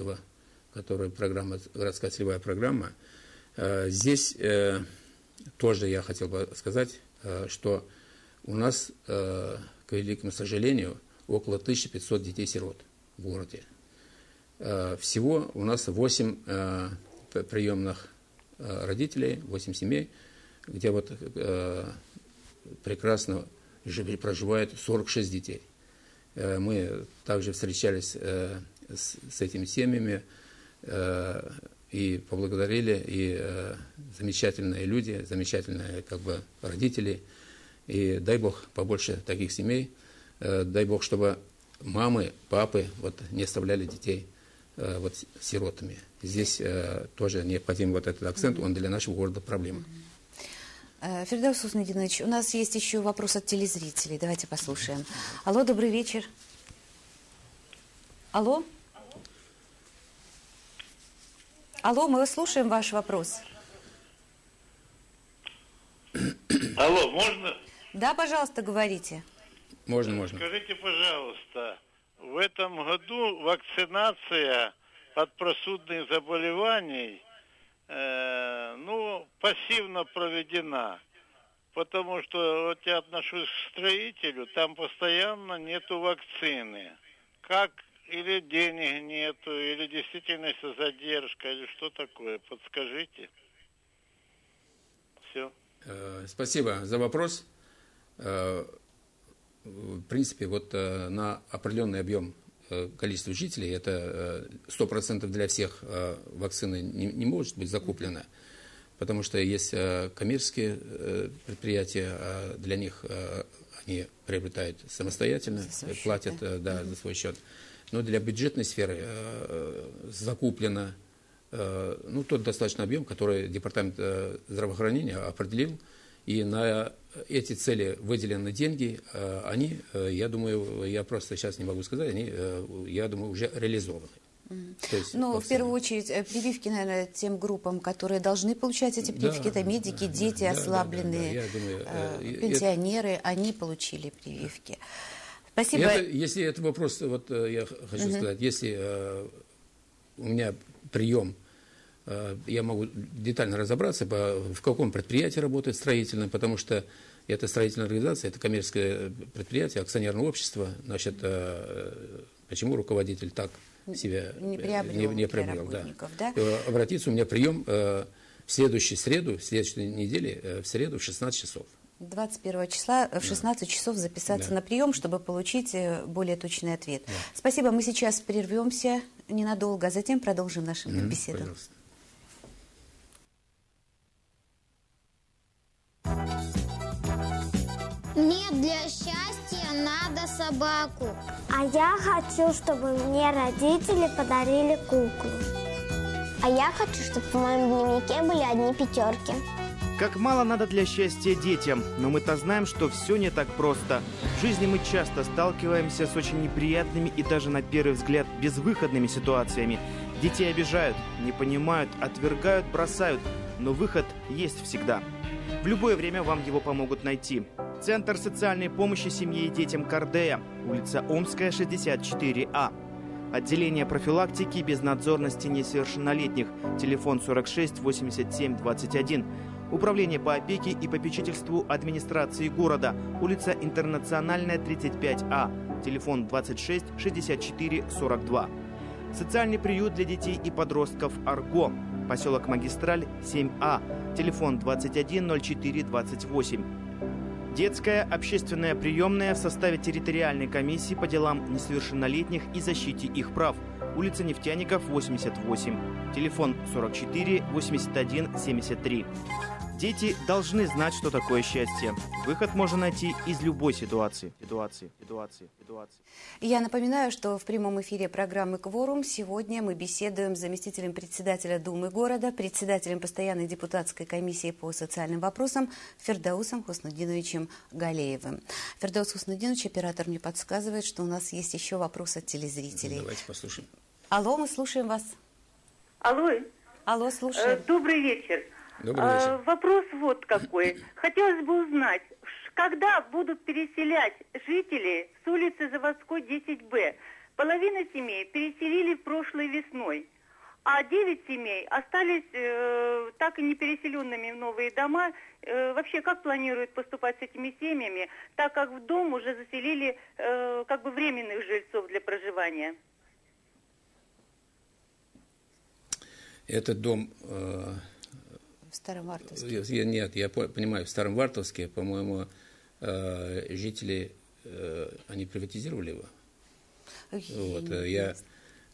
общества, которая программа, городская целевая программа. Здесь тоже я хотел бы сказать, что у нас, к великому сожалению, около 1500 детей-сирот в городе. Всего у нас 8 приемных родителей, 8 семей, где вот прекрасно проживает 46 детей. Э, мы также встречались э, с этими семьями э, и поблагодарили, и замечательные люди, замечательные как бы родители. И дай Бог побольше таких семей. Дай Бог, чтобы мамы, папы вот, не оставляли детей вот, сиротами. Здесь тоже необходим вот этот акцент, он для нашего города проблема. Э, Фердаус Хуснадинович, у нас есть еще вопрос от телезрителей. Давайте послушаем. Алло, добрый вечер. Алло? Алло, мы слушаем ваш вопрос. Алло, можно? Да, пожалуйста, говорите. Можно, можно. Скажите, пожалуйста, в этом году вакцинация от простудных заболеваний – э, ну, пассивно проведена. Потому что вот я отношусь к строителю, там постоянно нету вакцины. Как или денег нету, или действительно задержка, или что такое? Подскажите. Все. Э, спасибо за вопрос. Э, в принципе, вот э, на определенный объем количество жителей, это 100% э, для всех вакцины не, не может быть закуплена, потому что есть коммерческие предприятия, а для них они приобретают самостоятельно, платят да? Да, за свой счет. Но для бюджетной сферы закуплено ну, тот достаточный объем, который Департамент здравоохранения определил, и на эти цели выделены деньги, э, они, э, я думаю, я просто сейчас не могу сказать, они, э, я думаю, уже реализованы. есть, ну, в первую очередь, прививки, наверное, тем группам, которые должны получать эти прививки, да, это медики, да, дети да, ослабленные, да, да, да. Думаю, э, пенсионеры, это... они получили прививки. Спасибо. Это, если это вопрос, вот я хочу угу. сказать, если э, у меня прием Э, я могу детально разобраться, в каком предприятии работает строительное, потому что это строительная организация, это коммерческое предприятие, акционерное общество. Значит, э, почему руководитель так себя не приобрел, не, не приобрел да. да? Э, обратиться у меня прием в следующую среду, в следующей неделе, в среду в 16 часов. 21 числа в 16 да. часов записаться да. на прием, чтобы получить более точный ответ. Да. Спасибо. Мы сейчас прервемся ненадолго, а затем продолжим нашу mm-hmm, беседу. Пожалуйста. Мне для счастья надо собаку. А я хочу, чтобы мне родители подарили куклу. А я хочу, чтобы в моем дневнике были одни пятерки. Как мало надо для счастья детям, но мы-то знаем, что все не так просто. В жизни мы часто сталкиваемся с очень неприятными и даже на первый взгляд безвыходными ситуациями. Детей обижают, не понимают, отвергают, бросают, но выход есть всегда. В любое время вам его помогут найти. Центр социальной помощи семье и детям Кардея, улица Омская, 64А. Отделение профилактики безнадзорности несовершеннолетних, телефон 46 87 21. Управление по опеке и попечительству администрации города, улица Интернациональная, 35А, телефон 26 64 42. Социальный приют для детей и подростков «Арго», поселок Магистраль, 7А, телефон 210428. Детская общественная приемная в составе территориальной комиссии по делам несовершеннолетних и защите их прав. Улица Нефтяников, 88. Телефон 44 81 73. Дети должны знать, что такое счастье. Выход можно найти из любой ситуации. Ситуации, ситуации, ситуации. Я напоминаю, что в прямом эфире программы «Кворум» сегодня мы беседуем с заместителем председателя Думы города, председателем постоянной депутатской комиссии по социальным вопросам Фердаусом Хуснудиновичем Галеевым. Фердаус Хуснудинович, оператор мне подсказывает, что у нас есть еще вопрос от телезрителей. Давайте послушаем. Алло, мы слушаем вас. Алло. Алло, слушаем. Э, добрый вечер. Добрый вечер. А, вопрос вот какой. Хотелось бы узнать, когда будут переселять жителей с улицы Заводской 10Б? половина семей переселили прошлой весной, а 9 семей остались э, так и не переселенными в новые дома. Э, вообще, как планируют поступать с этими семьями, так как в дом уже заселили э, как бы временных жильцов для проживания? Этот дом... Э, В Старом Вартовске. я- нет, я по- понимаю, в Старом Вартовске, по-моему, э, жители, э, они приватизировали его. Ой, Вот, э, я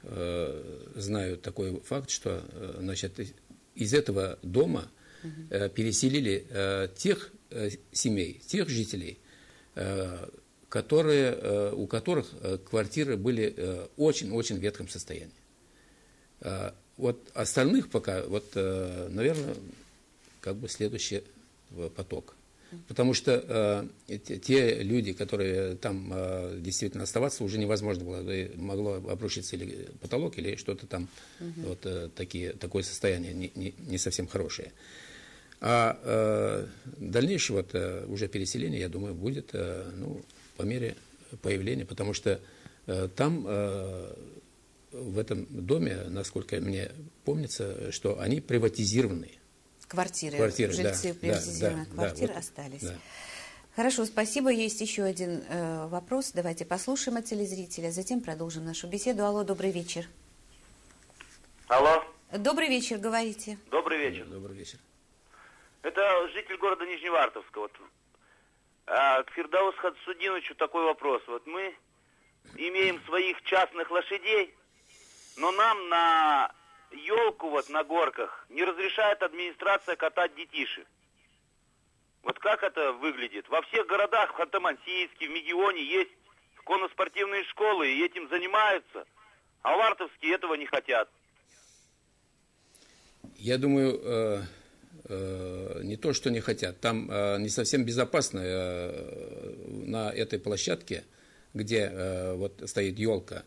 э, знаю такой факт, что э, значит, из- этого дома э, переселили тех семей, тех жителей, которые, у которых квартиры были очень-очень ветхом состоянии. Вот остальных пока, вот, наверное, как бы следующий э, поток. Потому что э, те, те люди, которые там э, действительно оставаться, уже невозможно было. Могло обрушиться или потолок, или что-то там, вот э, такие, такое состояние не, не, не совсем хорошее. А э, дальнейшее вот, э, уже переселение, я думаю, будет э, ну, по мере появления, потому что э, там э, в этом доме, насколько мне помнится, что они приватизированы. Квартиры, Квартиры, да, жильцы да, приватизированных да, квартир да, вот, остались. да. Хорошо, спасибо. Есть еще один э, вопрос. Давайте послушаем от телезрителя, затем продолжим нашу беседу. Алло, добрый вечер. Алло, Добрый вечер, говорите. добрый вечер. Добрый вечер. Это житель города Нижневартовска. Вот. А, к Фердаус Хадсудиновичу такой вопрос. Вот мы имеем своих частных лошадей, но нам на елку вот на горках не разрешает администрация катать детишек. Вот как это выглядит? Во всех городах, в Ханты-Мансийске, в Мегионе есть конноспортивные школы, и этим занимаются. А в Артовске этого не хотят. Я думаю, э, э, не то, что не хотят, там э, не совсем безопасно э, на этой площадке, где э, вот стоит елка.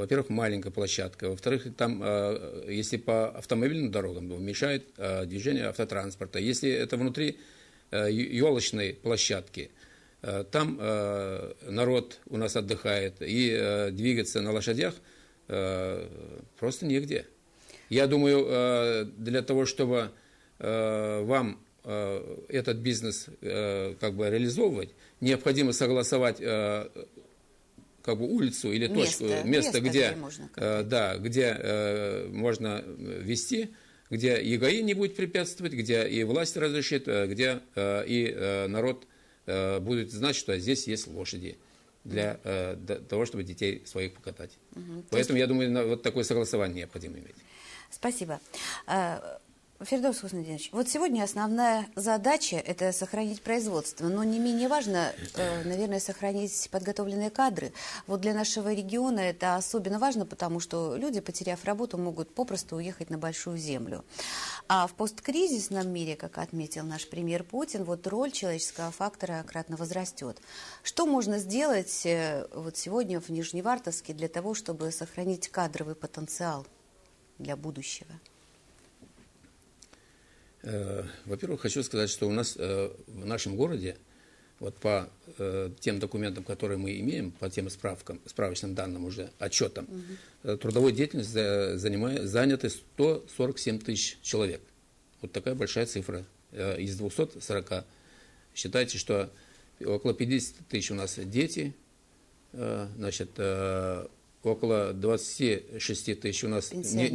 Во-первых, маленькая площадка. Во-вторых, там, э, если по автомобильным дорогам, то мешает э, движение автотранспорта. Если это внутри елочной площадки, э, там э, народ у нас отдыхает, и э, двигаться на лошадях э, просто негде. Я думаю, э, для того, чтобы э, вам э, этот бизнес э, как бы реализовывать, необходимо согласовать э, как бы улицу или Место, точку, место, место, где, где можно э, да, где э, можно вести, где и ГАИ не будет препятствовать, где и власть разрешит, э, где э, и э, народ э, будет знать, что здесь есть лошади для, э, для того, чтобы детей своих покатать. Поэтому, я думаю, на- вот такое согласование необходимо иметь. Спасибо. Фердос Хуснадинович, вот сегодня основная задача – это сохранить производство, но не менее важно, э, наверное, сохранить подготовленные кадры. Вот для нашего региона это особенно важно, потому что люди, потеряв работу, могут попросту уехать на большую землю. А в посткризисном мире, как отметил наш премьер Путин, вот роль человеческого фактора кратно возрастет. Что можно сделать э, вот сегодня в Нижневартовске для того, чтобы сохранить кадровый потенциал для будущего? Э, Во-первых, хочу сказать, что у нас э, в нашем городе, вот по э, тем документам, которые мы имеем, по тем справкам, справочным данным уже, отчетам, э, трудовой деятельностью за- занимает, заняты 147 тысяч человек. Вот такая большая цифра из 240. Считайте, что около 50 тысяч у нас дети, значит, около 26 тысяч у нас не- Пенсионеры.